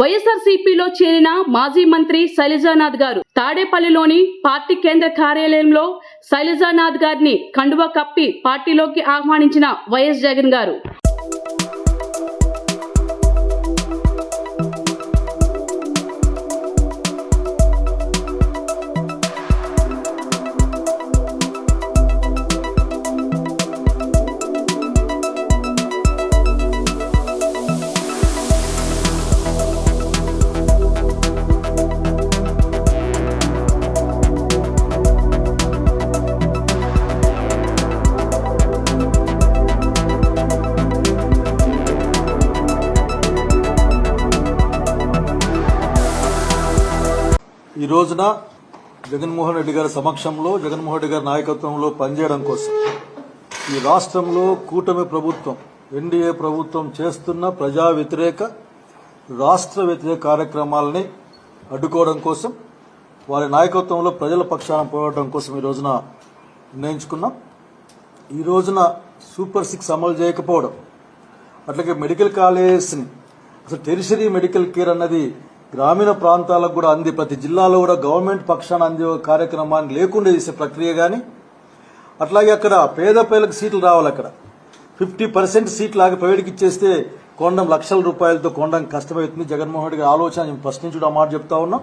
వైఎస్ఆర్సీపీలో చేరిన మాజీ మంత్రి శైలజానాథ్ గారు తాడేపల్లిలోని పార్టీ కేంద్ర కార్యాలయంలో శైలజానాథ్ గారిని కండువా కప్పి పార్టీలోకి ఆహ్వానించిన వైఎస్ జగన్ గారు. ఈ రోజున జగన్మోహన్ రెడ్డి గారి సమక్షంలో జగన్మోహన్ రెడ్డి గారి నాయకత్వంలో పనిచేయడం కోసం ఈ రాష్ట్రంలో కూటమి ప్రభుత్వం ఎన్డీఏ ప్రభుత్వం చేస్తున్న ప్రజా వ్యతిరేక రాష్ట్ర వ్యతిరేక కార్యక్రమాలని అడ్డుకోవడం కోసం వారి నాయకత్వంలో ప్రజల పక్షాన పోరాటం కోసం ఈ రోజున నిర్ణయించుకున్నాం. ఈ రోజున సూపర్ సిక్స్ అమలు చేయకపోవడం అట్లాగే మెడికల్ కాలేజ్ని అసలు టెరిషరీ మెడికల్ కేర్ అన్నది గ్రామీణ ప్రాంతాలకు కూడా అంది. ప్రతి జిల్లాలో కూడా గవర్నమెంట్ పక్షాన అందే కార్యక్రమాన్ని లేకుండా చేసే ప్రక్రియ కానీ అట్లాగే అక్కడ పేద పేదలకు సీట్లు రావాలి అక్కడ. ఫిఫ్టీ పర్సెంట్ సీట్లు ఆగి ప్రైవేట్కి ఇచ్చేస్తే కొండం లక్షల రూపాయలతో కొండం కష్టమవుతుంది. జగన్మోహన్ రెడ్డి గారి ఆలోచన నేను ఫస్ట్ నుంచి కూడా మాట చెప్తా ఉన్నాం.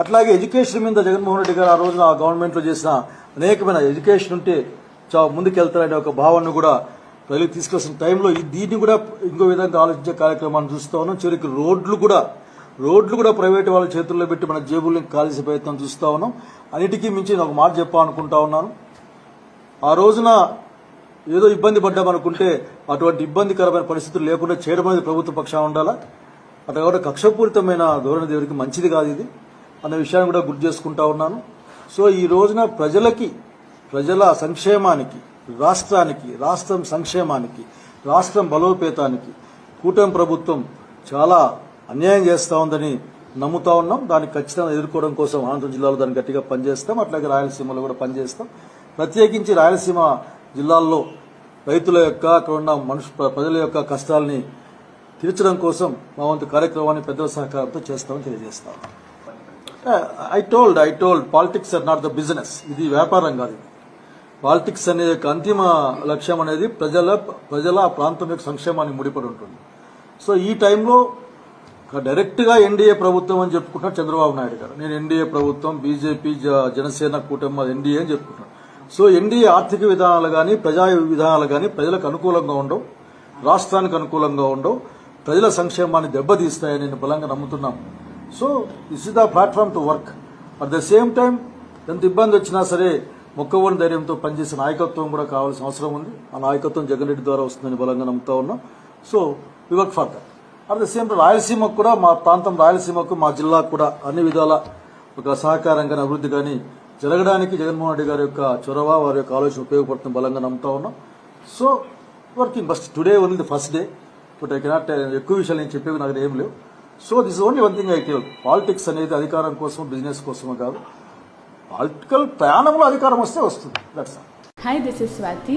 అట్లాగే ఎడ్యుకేషన్ మీద జగన్మోహన్ రెడ్డి గారు ఆ రోజున ఆ గవర్నమెంట్లో చేసిన అనేకమైన ఎడ్యుకేషన్ ఉంటే చా ముందుకెళ్తారనే ఒక భావనను కూడా ప్రజలకు తీసుకొచ్చిన టైంలో ఈ- దీన్ని కూడా ఇంకో విధంగా ఆలోచించే కార్యక్రమాన్ని చూస్తా ఉన్నాం. చివరికి రోడ్లు కూడా రోడ్లు కూడా ప్రైవేట్ వాళ్ళ చేతుల్లో పెట్టి మన జేబుల్ని కాల్చే ప్రయత్నం చూస్తూ ఉన్నాం. అన్నిటికీ మించి ఒక మాట చెప్పాలనుకుంటా ఉన్నాను. ఆ రోజున ఏదో ఇబ్బంది పడ్డామనుకుంటే అటువంటి ఇబ్బందికరమైన పరిస్థితులు లేకుండా చేయడం అనేది ప్రభుత్వ పక్షాన ఉండాలా? అట్లా కూడా కక్షపూరితమైన ధోరణి దేవుడికి మంచిది కాదు ఇది అన్న విషయాన్ని కూడా గుర్తు చేసుకుంటా ఉన్నాను. సో ఈ రోజున ప్రజలకి ప్రజల సంక్షేమానికి రాష్ట్రానికి రాష్ట్రం సంక్షేమానికి రాష్ట్రం బలోపేతానికి కూటమి ప్రభుత్వం చాలా అన్యాయం చేస్తా ఉందని నమ్ముతా ఉన్నాం. దాన్ని ఖచ్చితంగా ఎదుర్కోవడం కోసం అనంతపురం జిల్లాలో దాన్ని గట్టిగా పనిచేస్తాం. అట్లాగే రాయలసీమలో కూడా పనిచేస్తాం. ప్రత్యేకించి రాయలసీమ జిల్లాల్లో రైతుల యొక్క అక్కడ ఉన్న మనుషు ప్రజల యొక్క కష్టాలని తీర్చడం కోసం మా వంతు కార్యక్రమాన్ని పెద్దల సహకారంతో చేస్తామని తెలియజేస్తాం. I told I told politics are not the business ఇది వ్యాపారం కాదు పాలిటిక్స్ అనే యొక్క అంతిమ లక్ష్యం అనేది ప్రజల ప్రజల ప్రాంతం యొక్క సంక్షేమాన్ని ముడిపడి ఉంటుంది. సో ఈ టైంలో డైరెక్ట్గా ఎన్డీఏ ప్రభుత్వం అని చెప్పుకుంటున్నారు చంద్రబాబు నాయుడు గారు. నేను ఎన్డీఏ ప్రభుత్వం బీజేపీ జనసేన కూటమి ఎన్డీఏ అని చెప్పుకుంటున్నాను సో ఎన్డీఏ ఆర్థిక విధానాలు కానీ ప్రజా విధానాలు కానీ ప్రజలకు అనుకూలంగా ఉండవు రాష్ట్రానికి అనుకూలంగా ఉండవు ప్రజల సంక్షేమాన్ని దెబ్బతీస్తాయని నేను బలంగా నమ్ముతున్నాను. So this is the platform to work at the same time ఎంత ఇబ్బంది వచ్చినా సరే మొక్కవోని ధైర్యంతో పనిచేసే నాయకత్వం కూడా కావాల్సిన అవసరం ఉంది. ఆ నాయకత్వం జగన్ రెడ్డి ద్వారా వస్తుందని బలంగా నమ్ముతా ఉన్నాం. So we work for that at the same time రాయలసీమకు కూడా మా ప్రాంతం రాయలసీమకు మా జిల్లాకు కూడా అన్ని విధాల ఒక సహకారం కానీ అభివృద్ధి కానీ జరగడానికి జగన్మోహన్ రెడ్డి గారి యొక్క చొరవ వారి యొక్క ఆలోచన ఉపయోగపడుతుంది బలంగా నమ్ముతా ఉన్నాం. So working first today only the first day but I cannot ఎక్కువ విషయాలు నేను చెప్పేవి నాకు ఏం లేవు. So this only one thing I tell politics అనేది అధికారం కోసం బిజినెస్ కోసమే కాదు పాలిటికల్ ప్రయాణంలో అధికారం వస్తే వస్తుంది that's hi this is Swathi